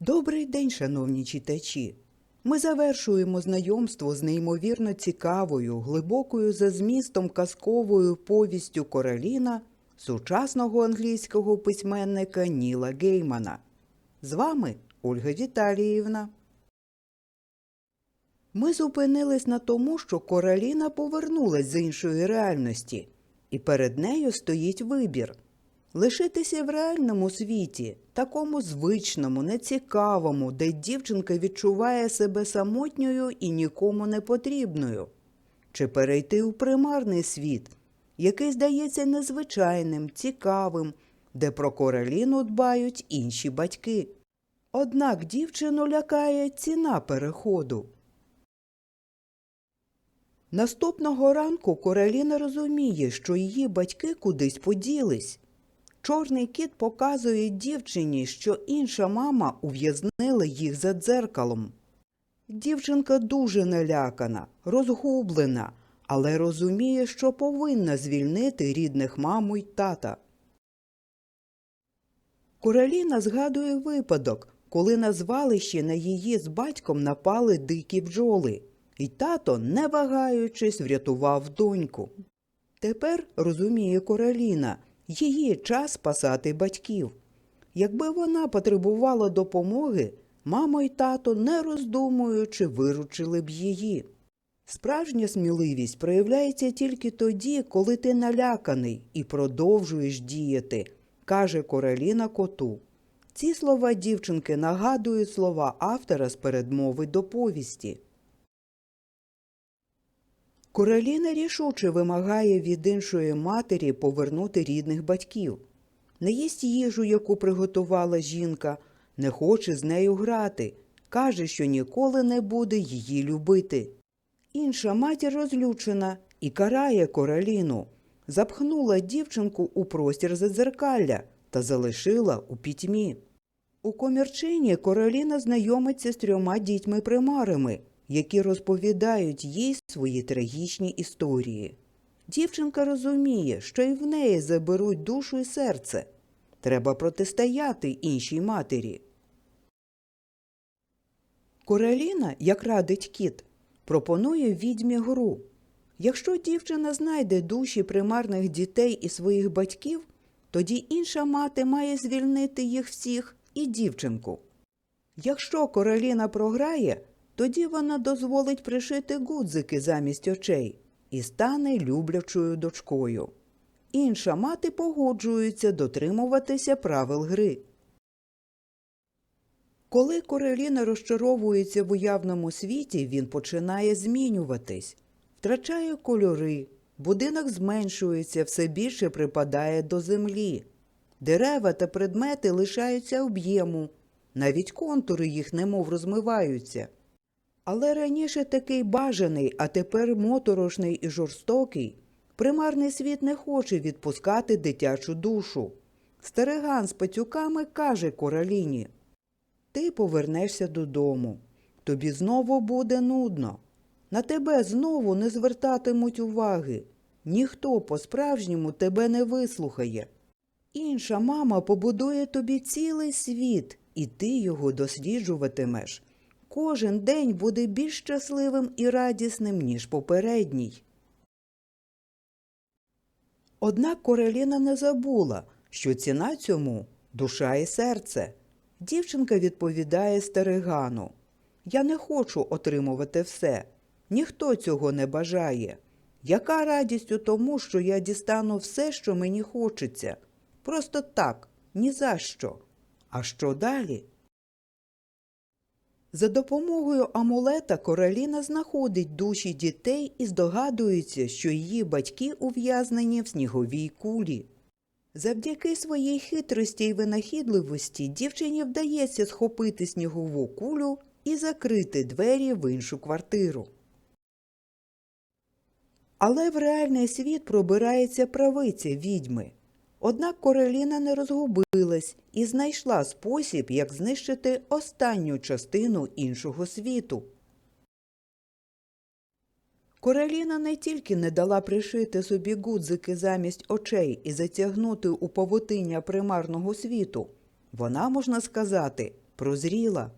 Добрий день, шановні читачі! Ми завершуємо знайомство з неймовірно цікавою, глибокою за змістом казковою повістю Короліна сучасного англійського письменника Ніла Геймана. З вами Ольга Віталіївна. Ми зупинились на тому, що Короліна повернулась з іншої реальності, і перед нею стоїть вибір лишитися в реальному світі, такому звичному, нецікавому, де дівчинка відчуває себе самотньою і нікому не потрібною, чи перейти у примарний світ, який здається незвичайним, цікавим, де про Короліну дбають інші батьки. Однак дівчину лякає ціна переходу. Наступного ранку Короліна розуміє, що її батьки кудись поділись. Чорний кіт показує дівчині, що інша мама ув'язнила їх за дзеркалом. Дівчинка дуже налякана, розгублена, але розуміє, що повинна звільнити рідних маму й тата. Короліна згадує випадок, коли на звалищі на її з батьком напали дикі бджоли, і тато, не вагаючись, врятував доньку. Тепер розуміє Короліна, її час спасати батьків. Якби вона потребувала допомоги, мамо й тато, не роздумуючи, виручили б її. Справжня сміливість проявляється тільки тоді, коли ти наляканий і продовжуєш діяти, каже Короліна коту. Ці слова дівчинки нагадують слова автора з передмови до повісті. Короліна рішуче вимагає від іншої матері повернути рідних батьків. Не їсть їжу, яку приготувала жінка, не хоче з нею грати, каже, що ніколи не буде її любити. Інша матір розлючена і карає короліну, запхнула дівчинку у простір задзеркалля та залишила у пітьмі. У комірчині короліна знайомиться з трьома дітьми-примарами, які розповідають їй свої трагічні історії. Дівчинка розуміє, що й в неї заберуть душу і серце. Треба протистояти іншій матері. Короліна, як радить кіт, пропонує відьмі гру. Якщо дівчина знайде душі примарних дітей і своїх батьків, тоді інша мати має звільнити їх всіх і дівчинку. Якщо короліна програє, тоді вона дозволить пришити гудзики замість очей і стане люблячою дочкою. Інша мати погоджується дотримуватися правил гри. Коли Короліна розчаровується в уявному світі, він починає змінюватись, втрачає кольори, будинок зменшується, все більше припадає до землі. Дерева та предмети лишаються об'єму, навіть контури їх немов розмиваються. Але раніше такий бажаний, а тепер моторошний і жорстокий, примарний світ не хоче відпускати дитячу душу. Стариган з пацюками каже Короліні Ти повернешся додому. Тобі знову буде нудно. На тебе знову не звертатимуть уваги. Ніхто по-справжньому тебе не вислухає. Інша мама побудує тобі цілий світ, і ти його досліджуватимеш. Кожен день буде більш щасливим і радісним, ніж попередній. Однак Короліна не забула, що ціна цьому душа і серце. Дівчинка відповідає старигану Я не хочу отримувати все. Ніхто цього не бажає. Яка радість у тому, що я дістану все, що мені хочеться? Просто так, ні за що. А що далі? За допомогою амулета Короліна знаходить душі дітей і здогадується, що її батьки ув'язнені в сніговій кулі. Завдяки своїй хитрості й винахідливості дівчині вдається схопити снігову кулю і закрити двері в іншу квартиру. Але в реальний світ пробирається правиця відьми. Однак Короліна не розгубилась і знайшла спосіб, як знищити останню частину іншого світу. Короліна не тільки не дала пришити собі гудзики замість очей і затягнути у павутиння примарного світу, вона, можна сказати, прозріла.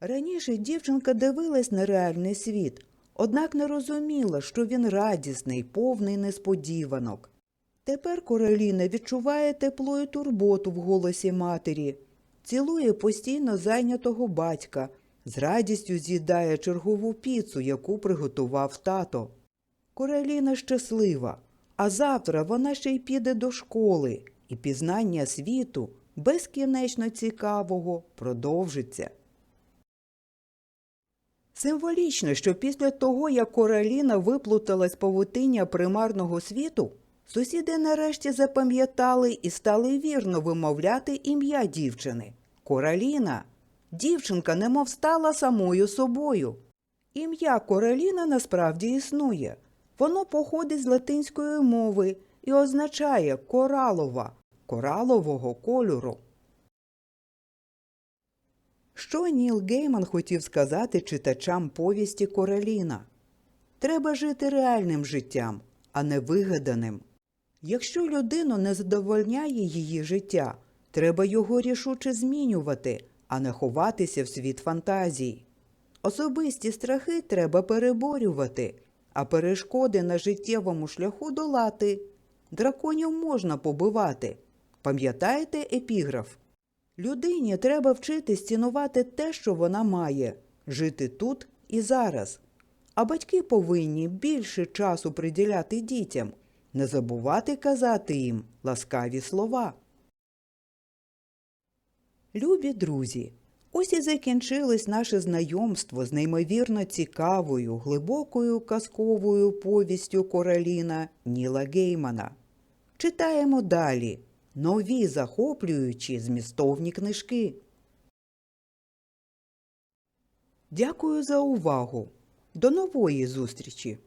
Раніше дівчинка дивилась на реальний світ, однак не розуміла, що він радісний, повний несподіванок. Тепер Короліна відчуває тепло і турботу в голосі матері, цілує постійно зайнятого батька, з радістю з'їдає чергову піцу, яку приготував тато. Короліна щаслива, а завтра вона ще й піде до школи, і пізнання світу, безкінечно цікавого, продовжиться. Символічно, що після того, як Короліна виплутала з павутиння примарного світу, сусіди нарешті запам'ятали і стали вірно вимовляти ім'я дівчини. Короліна. Дівчинка немов стала самою собою. Ім'я Короліна насправді існує. Воно походить з латинської мови і означає коралова, коралового кольору. Що Ніл Гейман хотів сказати читачам повісті Короліна? Треба жити реальним життям, а не вигаданим. Якщо людину не задовольняє її життя, треба його рішуче змінювати, а не ховатися в світ фантазій. Особисті страхи треба переборювати, а перешкоди на життєвому шляху долати. Драконів можна побивати. Пам'ятаєте епіграф? Людині треба вчитись цінувати те, що вона має, жити тут і зараз. А батьки повинні більше часу приділяти дітям, не забувати казати їм ласкаві слова. Любі друзі, ось і закінчилось наше знайомство з неймовірно цікавою, глибокою казковою повістю Короліна Ніла Геймана. Читаємо далі нові захоплюючі змістовні книжки. Дякую за увагу. До нової зустрічі!